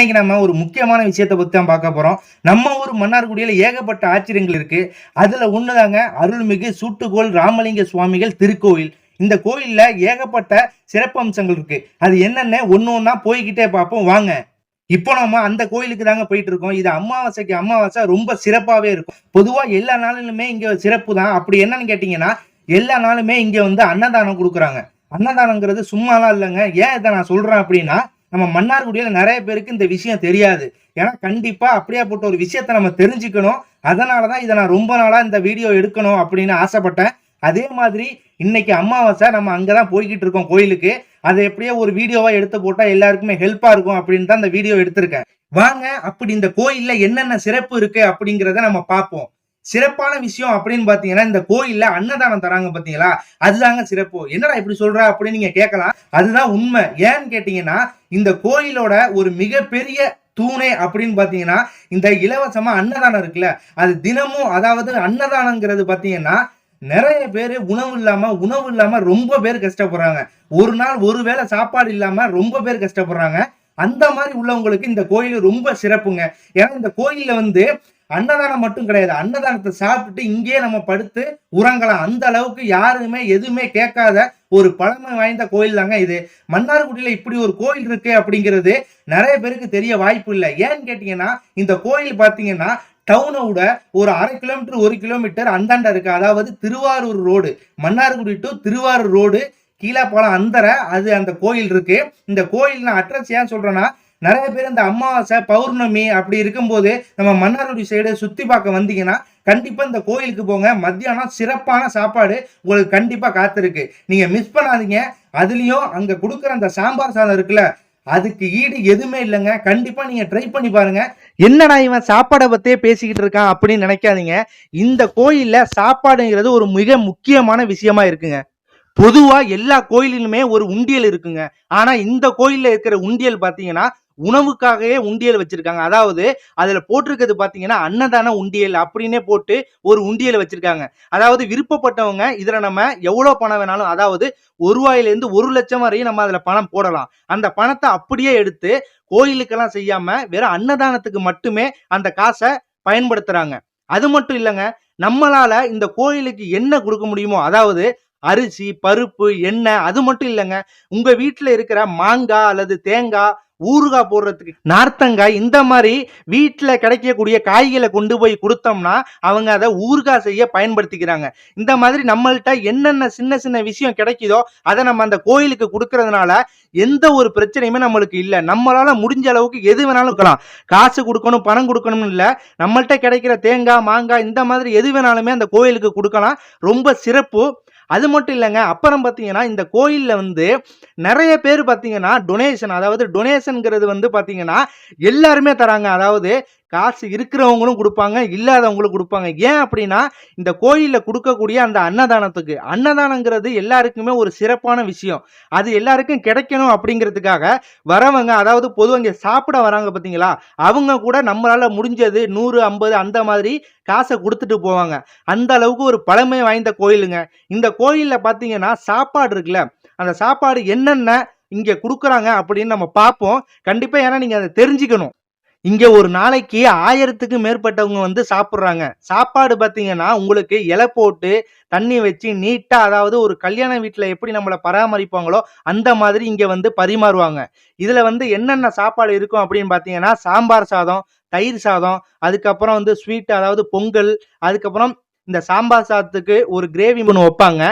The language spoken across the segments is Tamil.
இன்னைக்கு நம்ம ஒரு முக்கியமான விஷயத்தை பற்றி தான் பார்க்க போகிறோம் நம்ம ஊர் மன்னார்குடியில் ஏகப்பட்ட ஆச்சரியங்கள் இருக்கு. அதில் ஒன்றுதாங்க அருள்மிகு சூட்டுக்கோள் ராமலிங்க சுவாமிகள் திருக்கோயில் இந்த கோயிலில் ஏகப்பட்ட சிறப்பம்சங்கள் இருக்கு. அது என்னென்ன ஒன்று ஒன்றா போய்கிட்டே பார்ப்போம். வாங்க. இப்போ நம்ம அந்த கோயிலுக்கு தாங்க போயிட்டு இருக்கோம். இது அமாவாசைக்கு அமாவாசை ரொம்ப சிறப்பாகவே இருக்கும். பொதுவாக எல்லா நாளிலுமே இங்கே சிறப்பு தான். அப்படி என்னன்னு கேட்டிங்கன்னா எல்லா நாளுமே இங்கே வந்து அன்னதானம் கொடுக்குறாங்க. அன்னதானங்கிறது சும்மாலாம் இல்லைங்க. ஏன் இதை நான் சொல்கிறேன் அப்படின்னா நம்ம மன்னார்குடியில் நிறைய பேருக்கு இந்த விஷயம் தெரியாது. ஏன்னா கண்டிப்பாக அப்படியாப்பட்ட ஒரு விஷயத்தை நம்ம தெரிஞ்சுக்கணும். அதனால தான் இதை நான் ரொம்ப நாளாக இந்த வீடியோ எடுக்கணும் அப்படின்னு ஆசைப்பட்டேன். அதே மாதிரி இன்னைக்கு அமாவாசை நம்ம அங்கே தான் போய்கிட்டு இருக்கோம் கோயிலுக்கு. அதை எப்படியோ ஒரு வீடியோவாக எடுத்து போட்டால் எல்லாருக்குமே ஹெல்ப்பாக இருக்கும் அப்படின்னு தான் இந்த வீடியோ எடுத்திருக்கேன். வாங்க அப்படி இந்த கோயிலில் என்னென்ன சிறப்பு இருக்குது அப்படிங்கிறத நம்ம பார்ப்போம். சிறப்பான விஷயம் அப்படின்னு பார்த்தீங்கன்னா இந்த கோயில்ல அன்னதானம் தராங்க பார்த்தீங்களா அதுதாங்க சிறப்பு. என்னடா இப்படி சொல்ற அப்படின்னு நீங்க கேட்கலாம். அதுதான் உண்மை. ஏன்னு கேட்டீங்கன்னா இந்த கோயிலோட ஒரு மிகப்பெரிய தூணே அப்படின்னு பார்த்தீங்கன்னா இந்த இலவசமா அன்னதானம் இருக்குல்ல அது தினமும் அதாவது அன்னதானங்கிறது பார்த்தீங்கன்னா நிறைய பேர் உணவு இல்லாம உணவு இல்லாம ரொம்ப பேர் கஷ்டப்படுறாங்க. ஒரு நாள் ஒரு வேளை சாப்பாடு இல்லாம ரொம்ப பேர் கஷ்டப்படுறாங்க. அந்த மாதிரி உள்ளவங்களுக்கு இந்த கோயில் ரொம்ப சிறப்புங்க. ஏன்னா இந்த கோயில்ல வந்து அன்னதானம் மட்டும் கிடையாது. அன்னதானத்தை சாப்பிட்டுட்டு இங்கேயே நம்ம படுத்து உறங்கலாம். அந்த அளவுக்கு யாருமே எதுவுமே கேட்காத ஒரு பழமை வாய்ந்த கோயில் தாங்க இது. மன்னார்குடியில் இப்படி ஒரு கோயில் இருக்கு அப்படிங்கிறது நிறைய பேருக்கு தெரிய வாய்ப்பு இல்லை. ஏன்னு கேட்டீங்கன்னா இந்த கோயில் பார்த்தீங்கன்னா டவுனை விட ஒரு அரை கிலோமீட்டர் ஒரு கிலோமீட்டர் அந்தாண்ட இருக்கு. அதாவது Thiruvarur road Mannargudi to Thiruvarur road Keezhapalam அந்தரை அது அந்த கோயில் இருக்கு. இந்த கோயில் நான் அட்ரஸ் ஏன் சொல்றேன்னா நிறைய பேர் இந்த அமாவாசை பௌர்ணமி அப்படி இருக்கும்போது நம்ம மன்னார்குடி சைடு சுற்றி பார்க்க வந்தீங்கன்னா கண்டிப்பாக இந்த கோயிலுக்கு போங்க. மத்தியானம் சிறப்பான சாப்பாடு உங்களுக்கு கண்டிப்பாக காத்திருக்கு. நீங்கள் மிஸ் பண்ணாதீங்க. அதுலேயும் அங்கே கொடுக்குற அந்த சாம்பார் சாதம் இருக்குல்ல அதுக்கு ஈடு எதுவுமே இல்லைங்க. கண்டிப்பா நீங்க ட்ரை பண்ணி பாருங்க. என்னடா இவன் சாப்பாடை பத்தியே பேசிக்கிட்டு இருக்கான் அப்படின்னு நினைக்காதீங்க. இந்த கோயில்ல சாப்பாடுங்கிறது ஒரு மிக முக்கியமான விஷயமா இருக்குங்க. பொதுவாக எல்லா கோயிலிலுமே ஒரு உண்டியல் இருக்குங்க. ஆனால் இந்த கோயிலில் இருக்கிற உண்டியல் பார்த்தீங்கன்னா உணவுக்காகவே உண்டியல் வச்சிருக்காங்க. அதாவது அதுல போட்டிருக்கிறது பாத்தீங்கன்னா அன்னதான உண்டியல் அப்படின்னே போட்டு ஒரு உண்டியல் வச்சிருக்காங்க. அதாவது விருப்பப்பட்டவங்க இதுல நம்ம எவ்வளவு பணம் வேணாலும் அதாவது ஒரு ரூபாயிலேருந்து ஒரு லட்சம் வரையும் நம்ம அதுல பணம் போடலாம். அந்த பணத்தை அப்படியே எடுத்து கோயிலுக்கெல்லாம் செய்யாம வெறும் அன்னதானத்துக்கு மட்டுமே அந்த காசை பயன்படுத்துறாங்க. அது மட்டும் இல்லைங்க நம்மளால இந்த கோயிலுக்கு என்ன கொடுக்க முடியுமோ அதாவது அரிசி பருப்பு எண்ணெய் அது மட்டும் இல்லைங்க. உங்க வீட்டில் இருக்கிற மாங்காய் அல்லது தேங்காய் ஊறுகாய் போடுறதுக்கு நார்த்தங்காய் இந்த மாதிரி வீட்டில் கிடைக்கக்கூடிய காய்களை கொண்டு போய் கொடுத்தோம்னா அவங்க அதை ஊறுகாய் செய்ய பயன்படுத்திக்கிறாங்க. இந்த மாதிரி நம்மள்ட்ட என்னென்ன சின்ன சின்ன விஷயம் கிடைக்குதோ அதை நம்ம அந்த கோயிலுக்கு கொடுக்கறதுனால எந்த ஒரு பிரச்சனையுமே நம்மளுக்கு இல்லை. நம்மளால முடிஞ்ச அளவுக்கு எது வேணாலும் இருக்கலாம் காசு கொடுக்கணும் பணம் கொடுக்கணும்னு இல்லை. நம்மள்ட்ட கிடைக்கிற தேங்காய் மாங்காய் இந்த மாதிரி எது வேணாலுமே அந்த கோயிலுக்கு கொடுக்கலாம். ரொம்ப சிறப்பு. அது மட்டும் இல்லைங்க அப்புறம் பார்த்தீங்கன்னா இந்த கோயிலில் வந்து நிறைய பேர் பார்த்தீங்கன்னா டொனேஷன் அதாவது டொனேஷனுங்கிறது வந்து பார்த்தீங்கன்னா எல்லாருமே தராங்க. அதாவது காசு இருக்கிறவங்களும் கொடுப்பாங்க இல்லாதவங்களும் கொடுப்பாங்க. ஏன் அப்படின்னா இந்த கோயிலில் கொடுக்கக்கூடிய அந்த அன்னதானத்துக்கு அன்னதானங்கிறது எல்லாருக்குமே ஒரு சிறப்பான விஷயம். அது எல்லாருக்கும் கிடைக்கணும் அப்படிங்கிறதுக்காக வரவங்க அதாவது பொதுவாக இங்கே சாப்பிட வராங்க பார்த்தீங்களா அவங்க கூட நம்மளால் முடிஞ்சது நூறு ஐம்பது அந்த மாதிரி காசை கொடுத்துட்டு போவாங்க. அந்த அளவுக்கு ஒரு பழமை வாய்ந்த கோயிலுங்க. இந்த கோயிலில் பார்த்தீங்கன்னா சாப்பாடு இருக்குல்ல அந்த சாப்பாடு என்னென்ன இங்கே கொடுக்குறாங்க அப்படின்னு நம்ம பார்ப்போம். கண்டிப்பாக ஏன்னா நீங்கள் அதை தெரிஞ்சுக்கணும். இங்கே ஒரு நாளைக்கு ஆயிரத்துக்கு மேற்பட்டவங்க வந்து சாப்பிட்றாங்க. சாப்பாடு பார்த்தீங்கன்னா உங்களுக்கு இலை போட்டு தண்ணி வச்சு நீட்டாக அதாவது ஒரு கல்யாண வீட்டில் எப்படி நம்மளை பராமரிப்பாங்களோ அந்த மாதிரி இங்கே வந்து பரிமாறுவாங்க. இதில் வந்து என்னென்ன சாப்பாடு இருக்கும் அப்படின்னு பார்த்தீங்கன்னா சாம்பார் சாதம் தயிர் சாதம் அதுக்கப்புறம் வந்து ஸ்வீட் அதாவது பொங்கல் அதுக்கப்புறம் இந்த சாம்பார் சாதத்துக்கு ஒரு கிரேவி ஒன்று வைப்பாங்க.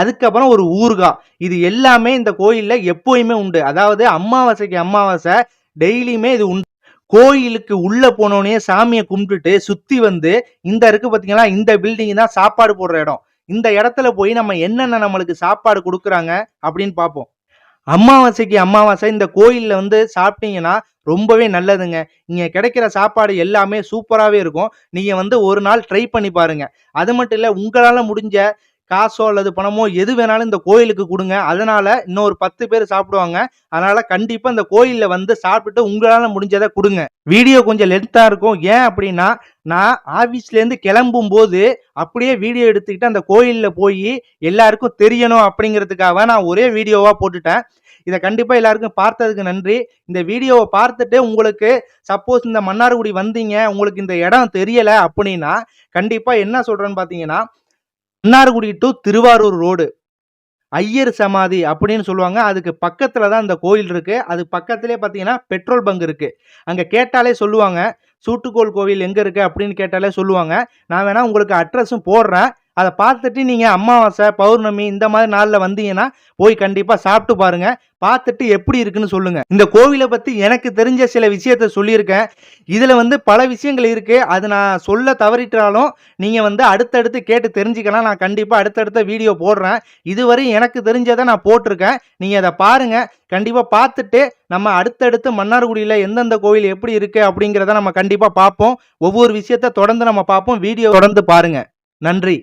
அதுக்கப்புறம் ஒரு ஊறுகாய். இது எல்லாமே இந்த கோயிலில் எப்போயுமே உண்டு. அதாவது அமாவாசைக்கு அமாவாசை டெய்லியுமே இது உண்டு. கோயிலுக்கு உள்ள போனோடனே சாமியை கும்பிட்டுட்டு சுத்தி வந்து இந்த இருக்கு பாத்தீங்களா இந்த பில்டிங் தான் சாப்பாடு போடுற இடம். இந்த இடத்துல போய் நம்ம என்னென்ன நம்மளுக்கு சாப்பாடு கொடுக்குறாங்க அப்படின்னு பார்ப்போம். அமாவாசைக்கு அமாவாசை இந்த கோயிலில் வந்து சாப்பிட்டீங்கன்னா ரொம்பவே நல்லதுங்க. இங்கே கிடைக்கிற சாப்பாடு எல்லாமே சூப்பராகவே இருக்கும். நீங்கள் வந்து ஒரு நாள் ட்ரை பண்ணி பாருங்கள் அது மட்டும் இல்லை உங்களால் முடிஞ்ச காசோ அல்லது பணமோ எது வேணாலும் இந்த கோயிலுக்கு கொடுங்க. அதனால இன்னொரு பத்து பேர் சாப்பிடுவாங்க. அதனால கண்டிப்பா இந்த கோயிலில் வந்து சாப்பிட்டுட்டு உங்களால முடிஞ்சதை கொடுங்க. வீடியோ கொஞ்சம் லென்த்தா இருக்கும். ஏன் அப்படின்னா நான் ஆஃபீஸ்லேருந்து கிளம்பும் போது அப்படியே வீடியோ எடுத்துக்கிட்டு அந்த கோயிலில் போய் எல்லாருக்கும் தெரியணும் அப்படிங்கிறதுக்காக நான் ஒரே வீடியோவா போட்டுட்டேன். இதை கண்டிப்பாக எல்லாருக்கும் பார்த்ததுக்கு நன்றி. இந்த வீடியோவை பார்த்துட்டு உங்களுக்கு சப்போஸ் இந்த மன்னார்குடி வந்தீங்க உங்களுக்கு இந்த இடம் தெரியல அப்படின்னா கண்டிப்பாக என்ன சொல்கிறேன்னு பார்த்தீங்கன்னா மன்னார்குடி டு திருவாரூர் ரோடு ஐயர் சமாதி அப்படின்னு சொல்லுவாங்க. அதுக்கு பக்கத்தில் தான் இந்த கோயில் இருக்குது அது பக்கத்திலே பார்த்தீங்கன்னா பெட்ரோல் பங்க் இருக்குது அங்கே கேட்டாலே சொல்லுவாங்க. சூட்டுக்கோள் கோவில் எங்கே இருக்குது அப்படின்னு கேட்டாலே சொல்லுவாங்க. நான் வேணால் உங்களுக்கு அட்ரஸும் போடுறேன். அதை பார்த்துட்டு நீங்கள் அமாவாசை பௌர்ணமி இந்த மாதிரி நாளில் வந்தீங்கன்னா போய் கண்டிப்பாக சாப்பிட்டு பாருங்க. பார்த்துட்டு எப்படி இருக்குன்னு சொல்லுங்க. இந்த கோவிலை பற்றி எனக்கு தெரிஞ்ச சில விஷயத்த சொல்லியிருக்கேன். இதில் வந்து பல விஷயங்கள் இருக்குது அது நான் சொல்ல தவறிட்டாலும் நீங்கள் வந்து அடுத்தடுத்து கேட்டு தெரிஞ்சுக்கலாம். நான் கண்டிப்பாக அடுத்தடுத்த வீடியோ போடுறேன். இதுவரை எனக்கு தெரிஞ்சதை நான் போட்டிருக்கேன். நீங்கள் அதை பாருங்க. கண்டிப்பாக பார்த்துட்டு நம்ம அடுத்தடுத்து மன்னார்குடியில் எந்தெந்த கோவில் எப்படி இருக்குது அப்படிங்கிறத நம்ம கண்டிப்பாக பார்ப்போம். ஒவ்வொரு விஷயத்த தொடர்ந்து நம்ம பார்ப்போம். வீடியோ தொடர்ந்து பாருங்கள் நன்றி.